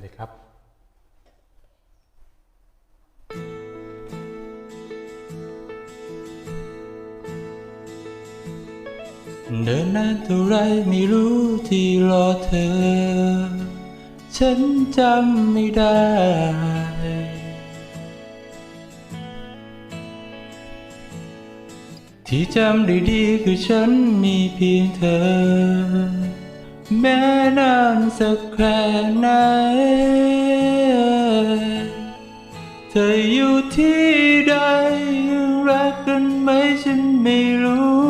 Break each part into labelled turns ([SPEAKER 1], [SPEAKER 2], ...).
[SPEAKER 1] วัสดีครับเดินนานเท่าไรไม่รู้ที่รอเธอ ฉันจำไม่ได้ ที่จำได้ดีคือฉันมีเพียงเธอ แม้นานสักแค่ไหน เธออยู่ที่ใดยังรักกันไหมฉันไม่รู้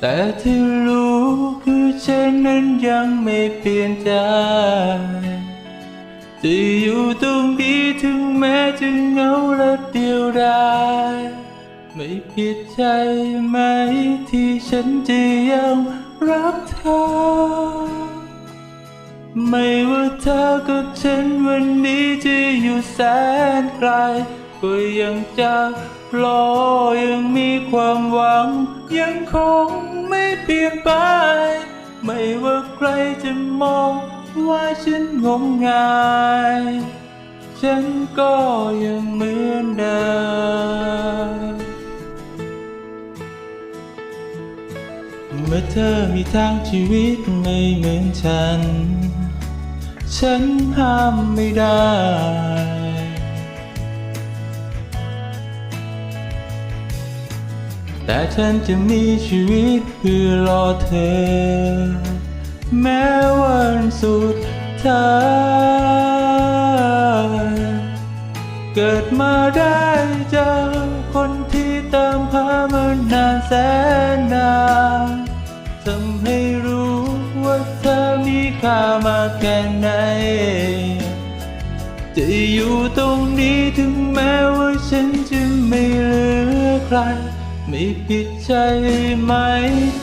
[SPEAKER 1] แต่ที่รู้คือฉันนั้นยังไม่เปลี่ยนใจจะอยู่ตรงนี้ถึงแม้จะเหงาและเดียวดายไม่ผิดใจไหมที่ฉันจะยัง รักเธอ ไม่ว่าเธอกับฉันวันนี้จะอยู่แสนไกล ก็ยังจะรอยังมีความหวัง ยังคงไม่เปลี่ยนไป ไม่ว่าใครจะมองว่าฉันงมงาย ฉันก็ยังเหมือนเดิม มื่อเธอมีทางชีวิตไม่เหมือนฉัน ฉันห้ามไม่ได้ แต่ฉันจะมีชีวิตเพื่อรอเธอ แม้วันสุดท้ายเกิดมาได้เจอคนที่ตามหามานานแสนนาน ค่ามากแค่ไหน จะอยู่ตรงนี้ถึงแม้ว่าฉันจะไม่เหลือใคร ไม่ผิดใจไหม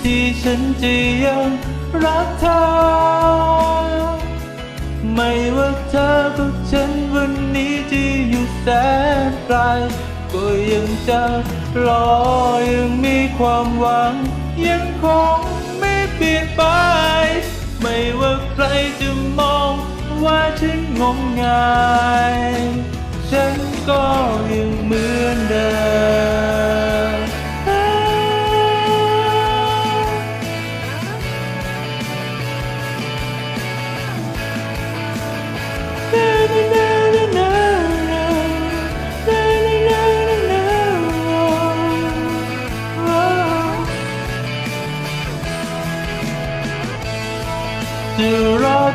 [SPEAKER 1] ที่ฉันจะยังรักเธอ ไม่ว่าเธอกับฉันวันนี้จะอยู่แสนไกลก็ยังจะรอยังมีความหวัง ยังคงไม่เปลี่ยนไป ไม่ว่าใครจะมองว่าฉันงมงาย ฉันก็ยังเหมือนเดิม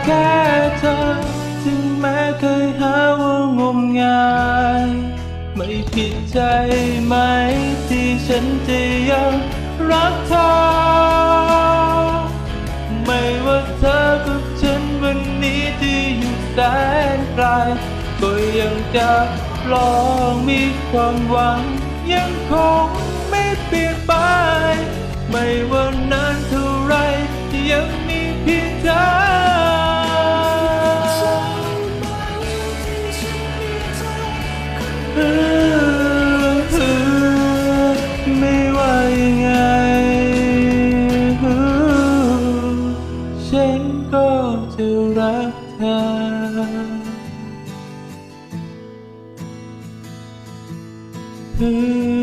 [SPEAKER 1] แค่เธอ ถึงแม้เคยหาว่างมงาย ไม่ผิดใจไหมที่ฉันจะยังรักเธอ ไม่ว่าเธอกับฉันวันนี้ที่อยู่แสนไกลก็ยังจะลองมีความหวังยังคงไม่เปลี่ยน ยังไง ฉันก็จะรักเธอ